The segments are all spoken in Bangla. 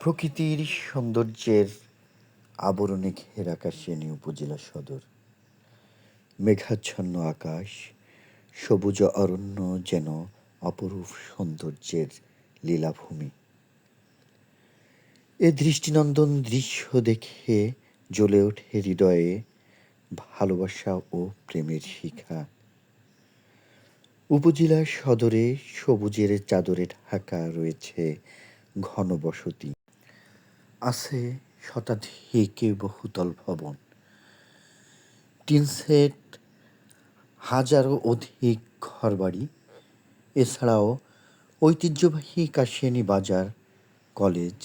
প্রকৃতির সৌন্দর্যের আবরণে ঘেরা কাশিয়ানী উপজেলা সদর। মেঘাচ্ছন্ন আকাশ, সবুজ অরণ্য যেন অপরূপ সৌন্দর্যের লীলাভূমি। এ দৃষ্টিনন্দন দৃশ্য দেখে জ্বলে ওঠে হৃদয়ে ভালোবাসা ও প্রেমের শিখা। উপজেলা সদরে সবুজের চাদরে ঢাকা রয়েছে ঘনবসতি। আছে শতাধিক বহুতল ভবন। টিন সেট হাজারো অধিক ঘরবাড়ি। এছাড়াও ঐতিহ্যবাহী কাশিয়ানী বাজার, কলেজ,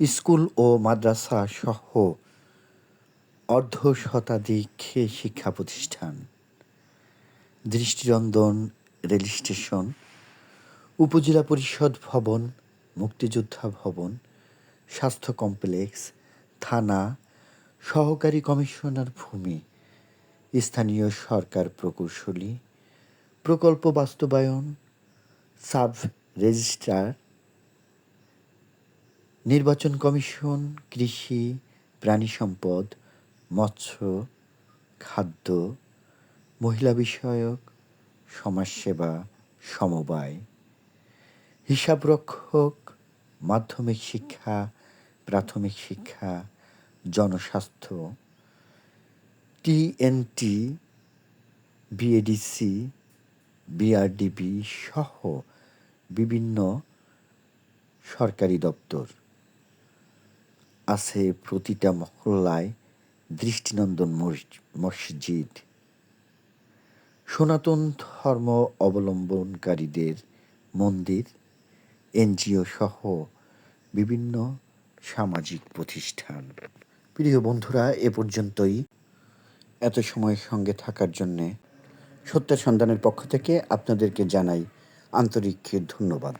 স্কুল ও মাদ্রাসা সহ অর্ধ শতাধিক শিক্ষা প্রতিষ্ঠান দৃষ্টিনন্দন রেল স্টেশন উপজেলা পরিষদ ভবন, মুক্তিযোদ্ধা ভবন স্বাস্থ্য কমপ্লেক্স, থানা, সহকারী কমিশনার ভূমি, স্থানীয় সরকার প্রকৌশলী, প্রকল্প বাস্তবায়ন, সাব রেজিস্ট্রার, নির্বাচন কমিশন, কৃষি, প্রাণী সম্পদ, মৎস্য, খাদ্য, মহিলা বিষয়ক, সমাজসেবা, সমবায়, হিসাবরক্ষক, মাধ্যমিক শিক্ষা প্রাথমিক শিক্ষা, জনস্বাস্থ্য টিএনটি বিএডিসি বিআরডিবি সহ বিভিন্ন সরকারি দপ্তর। আছে প্রতিটা মহল্লায় দৃষ্টিনন্দন মসজিদ। সনাতন ধর্ম অবলম্বনকারীদের মন্দির, এনজিও সহ বিভিন্ন সামাজিক প্রতিষ্ঠান। প্রিয় বন্ধুরা, এ পর্যন্তই। এত সময় সঙ্গে থাকার জন্যে সত্য সন্ধানের পক্ষ থেকে আপনাদেরকে জানাই আন্তরিক ধন্যবাদ।